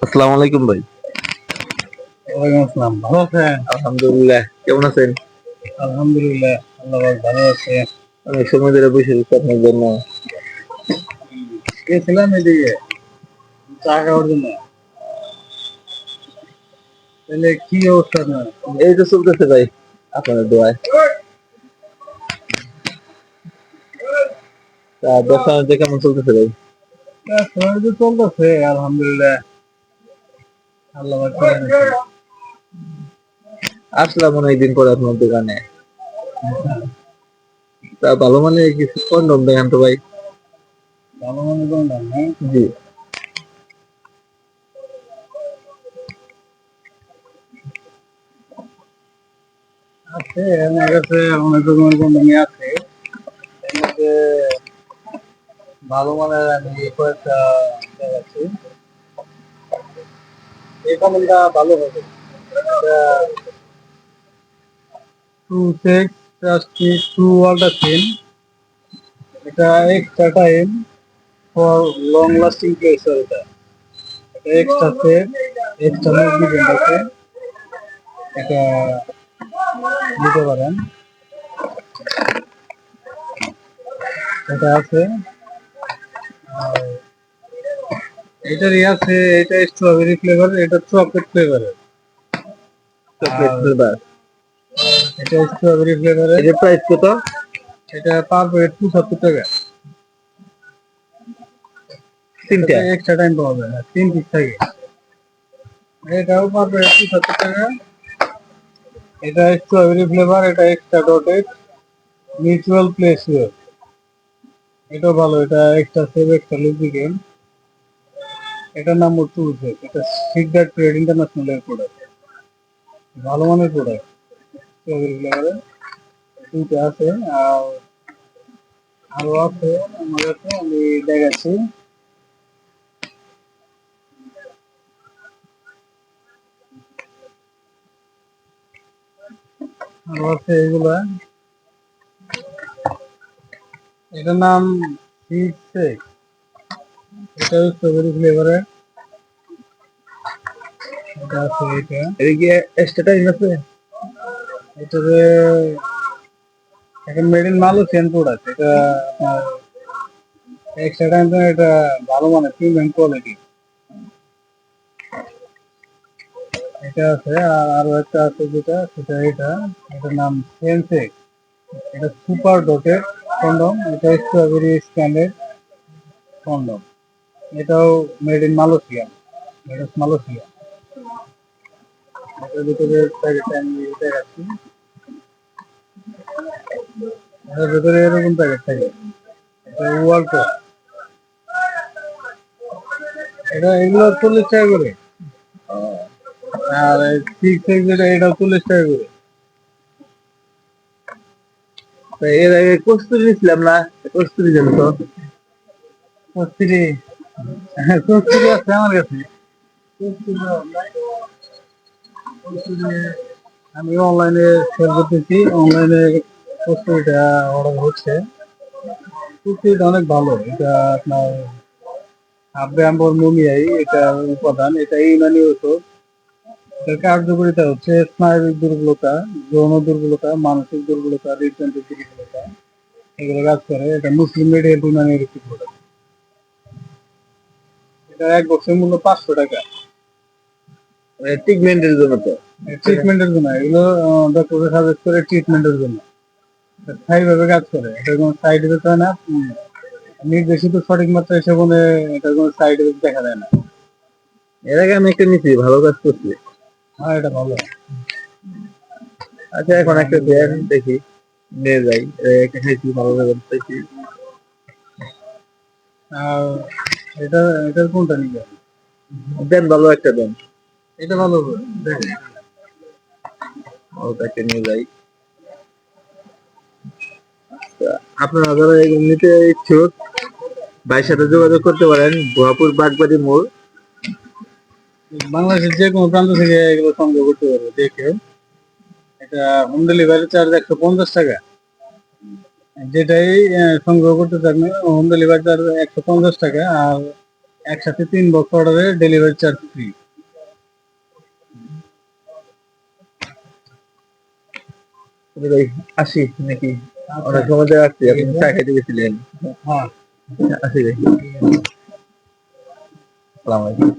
আসসালামু আলাইকুম ভাই। ওয়ালাইকুম আসসালাম ভালো আছেন? আলহামদুলিল্লাহ কেমন আছেন? আলহামদুলিল্লাহ আল্লাহ ভালো আছে। অনেক সময় ধরে বসে রয়েছি আপনার জন্য। গেছিলাম এদিকে চা খাওয়ার জন্য। তাহলে কি অবস্থা আপনার? এই তো চলতেছে ভাই আপনাদের দোয়ায়। তা ব্যবসা কেমন চলতেছে ভাই? তো চলতেছে আলহামদুলিল্লাহ। আল্লাহ। আসলাম অনেকদিন পরে আপনার দোকানে। তা ভালো মানে কিছু কন্ডম দেখান তো ভাই। ভালো মনে না হ্যাঁ? জি। আছে আমার কাছে অনেক রকমের কন্ডমই আছে। ভালো মানের আমি কয়েকটা দেখাচ্ছি। কন্ডমটা ভালো হবে। টু সিক্স প্লাস্টি টু ওয়ালটা থিন এটা extra time for long lasting place এটা। এটা এক্সট্রা এটা নিতে পারেন। এটা আছে। আর এটারই আছে এটা স্ট্রবেরি ফ্লেভার এটা চকলেট ফ্লেভারের চকলেট ফ্লেভার এটা স্ট্রবেরি ফ্লেভারের এর। প্রাইস কত? এটা পার প্লেট পঁচাত্তর টাকা। তিনটা? এক্সট্রা টাইম পাওয়া যায় তিন পিস থাকে। এটাও পার প্লেট পঁচাত্তর টাকা। এটা স্ট্রবেরি ফ্লেভার এটা এক্সট্রা ডটেড মিউচুয়াল প্লেস এটাও ভালো এটা এক্সট্রা সেভ একটা এক্সট্রা লুব্রিকেন্ট এটার নাম হচ্ছে উজেক এটা সিগদার ট্রেড ইন্টারন্যাশনাল এর প্রোডাক্ট ভালো মানের প্রোডাক্ট দুটো আছে, আর আরও আছে আমার কাছে, আমি দেখাচ্ছি। আছে এগুলা। এটার নাম সিক্স সিক্স এটা স্ট্রবেরি ফ্লেভারের এটা আছে আছে। এটাতে মালয়েশিয়ান প্রোডাক্ট এটা ভালো মানে কোয়ালিটি এটা আছে আর আরও একটা আছে যেটা, সেটা এটা। এটার নাম এটা সুপার ডটেড কন্ডম এটা স্ট্রবেরি স্ট্যান্ডার্ড কন্ডম এটাও made in Malaysia made of Malaysia এটার ভিতরে প্যাকেটটা আমি দেখাচ্ছি এটার এরকম প্যাকেট থাকে। এটা ওয়ার্ল্ড এটা এগুলো চল্লিশ টাকা করে। আর সিক্স এক্স যেটা এটা চল্লিশ টাকা করে। এর আগে কস্তুরি নিছিলাম না, কস্তুরি জানো তো? কস্তুরি। হ্যাঁ আছে আমার কাছে। আমি অনলাইনে সেল করতেছি। অনলাইনে কস্তুরিটা অর্ডার হচ্ছে। কস্তুরিটা অনেক ভালো। এটা আপনার আব্রাম্বর মুমিয়াই এটা উপাদান। এটা ইউনানি ওষুধ। এটার কার্যকারিতা হচ্ছে স্নায়বিক দুর্বলতা, যৌন দুর্বলতা, মানসিক দুর্বলতা, হৃদযন্ত্রের দুর্বলতা এগুলো কাজ করে। এটা মুসলিম মেডিকেল ইউনানির একটি প্রোডাক্ট এক বছর মূল্য পাঁচশো টাকা। ট্রিটমেন্টের জন্য তো? ট্রিটমেন্টের জন্য এগুলো ডক্টর সাজেস্ট করে ট্রিটমেন্টের জন্য। স্থায়ী ভাবে কাজ করে এটা কোনো সাইড এফেক্ট হয় না। নির্দেশিত সঠিক মাত্রায় সেবনে এটা কোনো সাইড এফেক্ট দেখা দেয় না। এর আগে আমি একটা নিছি ভালো কাজ করছি। হ্যাঁ এটা ভালো। আচ্ছা এখন একটা দেন দেখি নিয়ে যাই। একটা খাইছি ভালো লাগে দেখি আর এটা এটার কোনটা নিবে? দেন ভালো একটা দেন। এটা ভালো দেখেন ওটাকে নিয়ে যাই। আচ্ছা, আপনারা যারা নিতে ইচ্ছুক ভাইয়ের সাথে যোগাযোগ করতে পারেন ভুয়াপুর বাগবাড়ি মোড়। বাংলাদেশের যে কোনো প্রান্ত থেকে এগুলো সংগ্রহ করতে পারবে দেখে। এটা হোম ডেলিভারি চার্জ একশো পঞ্চাশ টাকা। যেটাই সংগ্রহ করতে চান হোম ডেলিভারি চার্জ একশো পঞ্চাশ টাকা আর একসাথে তিন বক্স অর্ডারে ডেলিভারি চার্জ ফ্রি আসি নাকি? অনেক সময় আসছি আপনি চা খেতে গেছিলেন। হ্যাঁ। আসি ভাই। আসসালামু আলাইকুম।